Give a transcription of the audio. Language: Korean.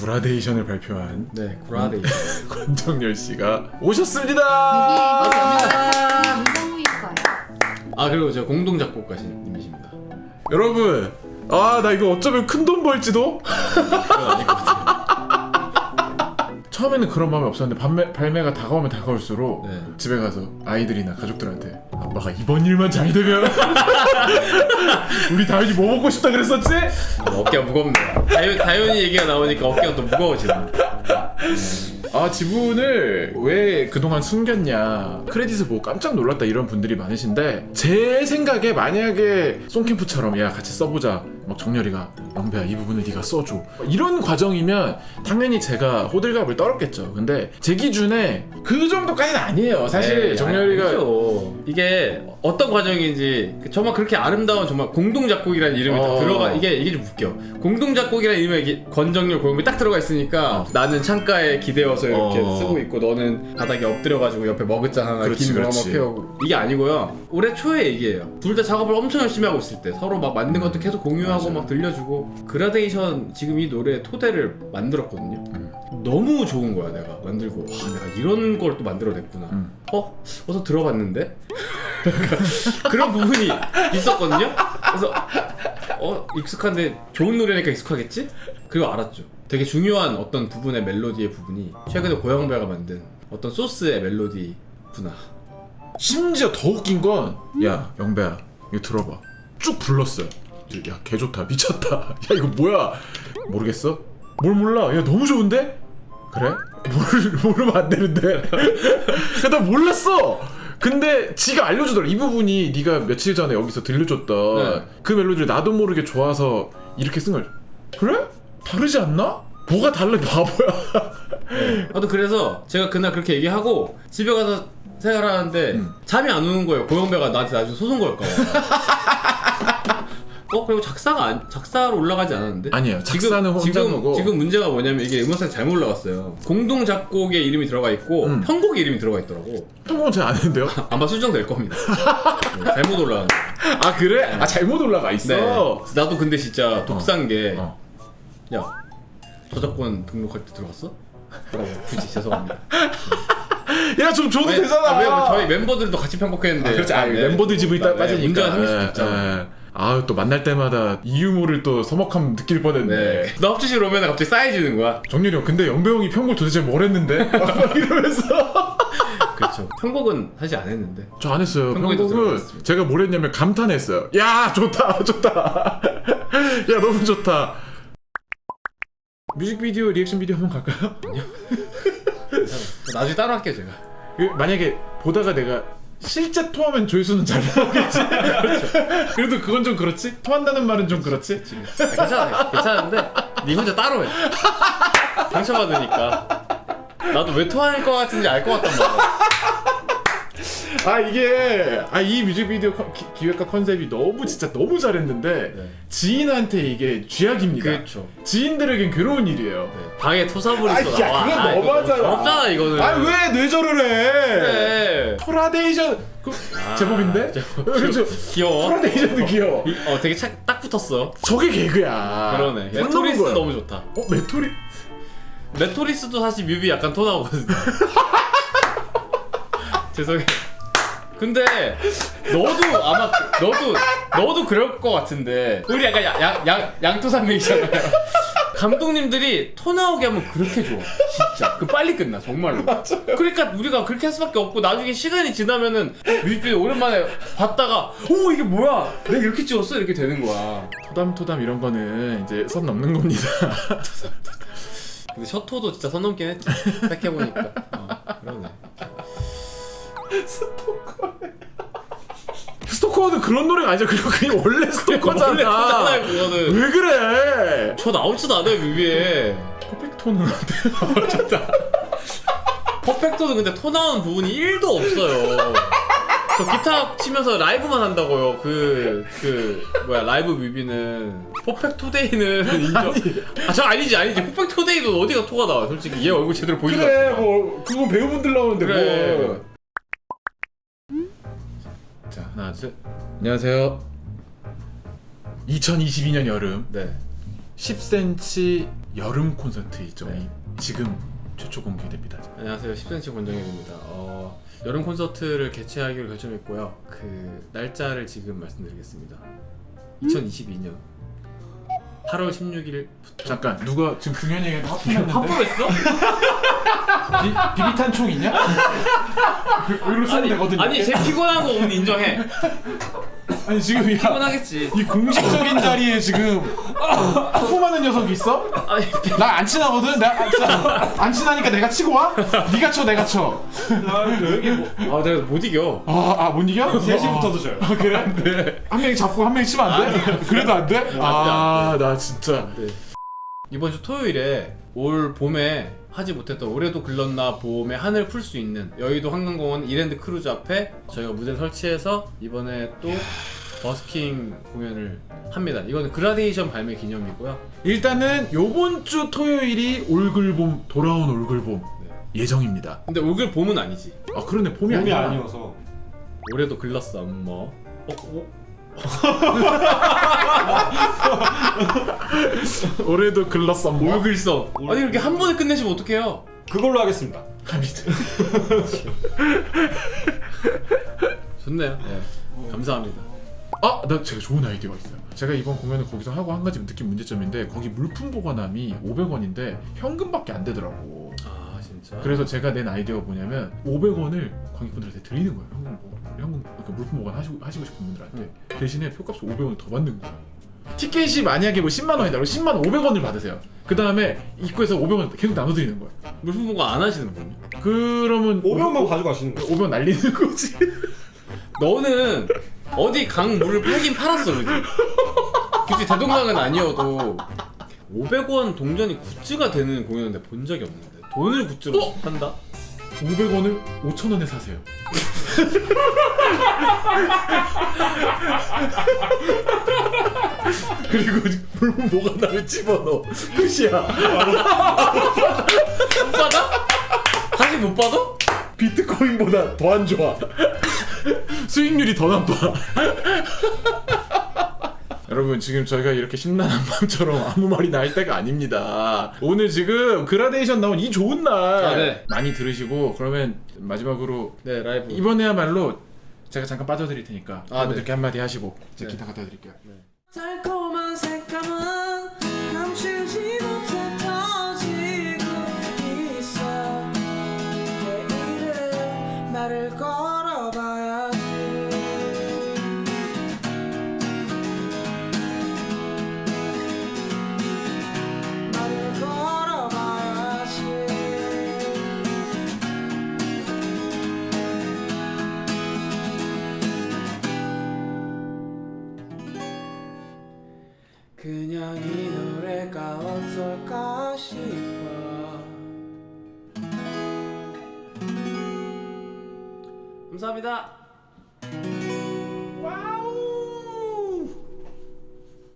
구라데이션을 발표한 네, 구라데이. 권정열 씨가 오셨습니다. 거예요. 아 그리고 저 공동 작곡가님이십니다. 여러분, 아 나 이거 어쩌면 큰 돈 벌지도. 그건 아닐 것 같아요. 처음에는 그런 마음이 없었는데 발매, 발매가 다가오면 다가올수록 네. 집에 가서 아이들이나 가족들한테 아빠가 이번 일만 잘 되면 우리 다현이 뭐 먹고 싶다 그랬었지? 아, 어깨가 무겁네요. 다현, 다현이 얘기가 나오니까 어깨가 또 무거워지네. 아 지분을 왜 그동안 숨겼냐 크레딧을 보고 깜짝 놀랐다 이런 분들이 많으신데 제 생각에 만약에 송캠프처럼 야 같이 써보자 막 정렬이가 영배야 이 부분을 네가 써줘 이런 과정이면 당연히 제가 호들갑을 떨었겠죠 근데 제 기준에 그 정도까지는 아니에요 사실 네, 정렬이가 아니죠. 이게 어떤 과정인지 정말 그렇게 아름다운 정말 공동 작곡이라는 이름이 어. 딱 들어가 이게 이게 좀 웃겨. 공동 작곡이라는 이름에 이게 권정열 고용이 딱 들어가 있으니까 나는 창가에 기대어서 이렇게 어. 쓰고 있고 너는 바닥에 엎드려 가지고 옆에 머그잔 하나 그렇지, 긴 그렇지. 펴고 이게 아니고요. 올해 초에 얘기예요. 둘 다 작업을 엄청 열심히 하고 있을 때 서로 막 만든 것도 계속 공유하고 맞아요. 막 들려주고 그라데이션 지금 이 노래 토대를 만들었거든요. 음. 너무 좋은 거야 내가 만들고 와 내가 이런 걸 또 만들어냈구나. 음. 어? 어서 들어봤는데? 그런 부분이 있었거든요? 그래서 어? 익숙한데 좋은 노래니까 익숙하겠지? 그리고 알았죠 되게 중요한 어떤 부분의 멜로디의 부분이 최근에 고영배가 만든 어떤 소스의 멜로디구나 심지어 더 웃긴 건 야 영배야 이거 들어봐 쭉 불렀어요 야 개 좋다 미쳤다 야 이거 뭐야 모르겠어? 뭘 몰라 야 너무 좋은데? 그래? 모르, 모르면 안 되는데 그나 몰랐어 근데 지가 알려주더라 이 부분이 네가 며칠 전에 여기서 들려줬던 네. 그 멜로디를 나도 모르게 좋아서 이렇게 쓴 걸 그래? 다르지 않나? 뭐가 달라 바보야 나도 그래서 제가 그날 그렇게 얘기하고 집에 가서 생각하는데 음. 잠이 안 오는 거예요 고영배가 나한테 나중에 소송 걸까 봐 어? 그리고 작사가 안, 작사로 올라가지 않았는데? 아니에요. 작사는 혼자 지금, 거고. 지금 문제가 뭐냐면 이게 음악상에 잘못 올라갔어요 공동 작곡의 이름이 들어가 있고 음. 편곡의 이름이 들어가 있더라고 한국은 잘 아는데요? 아마 수정될 겁니다 네, 잘못 올라간 거예요 아 그래? 아 잘못 올라가 있어 네. 나도 근데 진짜 독산 게 어. 야, 저작권 등록할 때 들어갔어? 라고 굳이 죄송합니다. 야 좀 줘도 왜- 되잖아. 아, 왜냐면 저희 멤버들도 같이 편곡했는데. 아, 그렇지. 아, 네. 멤버들 집이 딱 네, 빠지니까. 문제가 생길 수도 예, 있잖아. 예. 아, 또 만날 때마다 이 유머를 또 서먹함 느낄 뻔했네. 네. 너 합주실 오면 갑자기 싸해지는 거야. 정렬이 형, 근데 영배 형이 편곡 도대체 뭘 했는데? 막 이러면서. 그렇죠. 편곡은 사실 안 했는데. 저 안 했어요. 편곡은 들어갔습니다. 제가 뭘 했냐면 감탄했어요. 야, 좋다, 좋다. 야, 너무 좋다. 뮤직비디오 리액션 비디오 한번 갈까요? 나중에 따로 할게요 제가. 그, 만약에 보다가 내가 실제 토하면 조회수는 잘 나오겠지. 그래도 그건 좀 그렇지. 토한다는 말은 좀 그렇지. 아, 괜찮아, 괜찮은데 네 혼자 따로 해. 상처받으니까. 나도 왜 토할 것 같은지 알 것 같단 말이야. 아 이게 아 이 뮤직비디오 컨- 기, 기획과 컨셉이 너무 진짜 너무 잘했는데 네. 지인한테 이게 쥐약입니다. 그렇죠. 지인들에겐 괴로운 일이에요. 네. 방에 토사물이 아, 야, 나와. 그건 아, 너무하잖아. 더럽잖아 이거는. 아 왜 뇌절을 해? 그래. 토라데이션 그, 제법인데? 제법. 그렇죠. 귀여워. 토라데이션도 귀여워. 이- 어 되게 착, 딱 붙었어. 저게 개그야. 그러네. 손 메토리스 거야. 너무 좋다. 어 메토리 메토리스도 사실 뮤비 약간 토 나오거든요. 죄송해. 근데 너도 아마 너도 너도 그럴 것 같은데 우리 약간 양양 양토산맥이잖아요. 감독님들이 토 나오게 하면 그렇게 좋아. 진짜. 그 빨리 끝나 정말로. 그러니까 우리가 그렇게 할 수밖에 없고 나중에 시간이 지나면은 뮤직비디오 오랜만에 봤다가 오 이게 뭐야? 내가 이렇게 찍었어 이렇게 되는 거야. 토담토담 이런 거는 이제 선 넘는 겁니다. 근데 셔터도 진짜 선 넘긴 했지. 딱 해보니까. 어, 그러네. 스 토커는 그런 노래가 아니죠. 그리고 그냥 원래 스토커잖아. 원래 토잖아요 그거는. 왜 그래? 저 나오지도 않아요 뮤비에. 퍼펙토는 어때? 좋다. 퍼펙토도 근데 토 나오는 부분이 1도 없어요. 저 기타 치면서 라이브만 한다고요. 그, 그, 뭐야, 라이브 뮤비는. 퍼펙토데이는 인정. 아, 저 아니지, 아니지. 퍼펙토데이도 어디가 토가 나와. 솔직히 얘 얼굴 제대로 보이는 거 그래. 뭐 그거 배우분들 나오는데 그래. 뭐. 자 하나 둘 셋. 안녕하세요. 2022년 여름 네. 10cm 여름 콘서트 일정이 네. 지금 최초 공개됩니다. 안녕하세요 10cm 권정현입니다 어, 여름 콘서트를 개최하기로 결정했고요 그 날짜를 지금 말씀드리겠습니다 2022년 8월 16일 잠깐 누가 지금 중현이가 하품했는데 합법했어? 비, 비비탄 총 있냐? 여기로 쓰면 아니, 되거든요. 아니 제 피곤한 거 오늘 인정해 아니 지금 야, 피곤하겠지 이 공식적인 자리에 지금 하품하는 녀석이 있어? 아니 나 안 친하거든. 내가 안, 친하, 안 친하니까 내가 치고 와. 네가 쳐, 내가 쳐. 여기 뭐아 내가 못 이겨 아, 아, 못 이겨? 3시부터도 줘요. 아, 그래? 네. 한 명이 잡고 한 명이 치면 안 돼? 그래도 안 돼? 아, 나 진짜. 네. 이번 주 토요일에 올 봄에 하지 못했던 올해도 글렀나 봄에 하늘 풀수 있는 여의도 한강공원 이랜드 크루즈 앞에 저희가 무대 설치해서 이번에 또 버스킹 공연을 합니다. 이거는 그라데이션 발매 기념이고요. 일단은 요번 주 토요일이 올글봄 돌아온 올글봄 네. 예정입니다. 근데 올글 봄은 아니지. 아 그러네 봄이, 봄이 아니야. 아니어서 올해도 글렀어 뭐. 어, 어? 올해도 글렀어 뭐? 올글성. 아니 이렇게 한 번에 끝내시면 어떡해요? 그걸로 하겠습니다. 좋네요. 네. 감사합니다. 아, 나 제가 좋은 아이디어가 있어요. 제가 이번 공연을 거기서 하고 한 가지 느낀 문제점인데 거기 물품 보관함이 500원인데 현금밖에 안 되더라고. 아 진짜. 그래서 제가 낸 아이디어가 뭐냐면 500원을 관객분들한테 드리는 거예요. 보관, 현금 그러니까 물품 보관 하시고 하시고 싶은 분들한테 대신에 표값 500원 더 받는 거예요. 티켓이 만약에 뭐 10만 원이다. 그럼 10만 500원을 받으세요. 그 다음에 입구에서 500원 계속 나눠드리는 거예요. 물품 보고 안 하시는 분요? 그러면 500만 가져가시는 거예요. 500원 날리는 거지. 너는 어디 강 물을 팔긴 팔았어, 그지? 굳이 대동강은 아니어도 500원 동전이 굿즈가 되는 내가 본 적이 없는데 돈을 굿즈로 어? 판다? 500원을 5천 원에 사세요. 그리고 물품 보관함에 집어넣어. 끝이야. 못 받아? 다시 못 받아? 비트코인보다 더 안 좋아. 수익률이 더 나빠. 여러분 지금 저희가 이렇게 심란한 밤처럼 아무 말이나 할 때가 아닙니다. 오늘 지금 그라데이션 나온 이 좋은 날 아, 네. 많이 들으시고 그러면 마지막으로 네, 라이브. 이번에야말로 제가 잠깐 빠져드릴 테니까 아, 여러분들께 한마디 하시고 제 네. 기타 갖다 드릴게요. 달콤한 색감은 감추지 터 그냥 이 노래가 어떨까 싶어 감사합니다.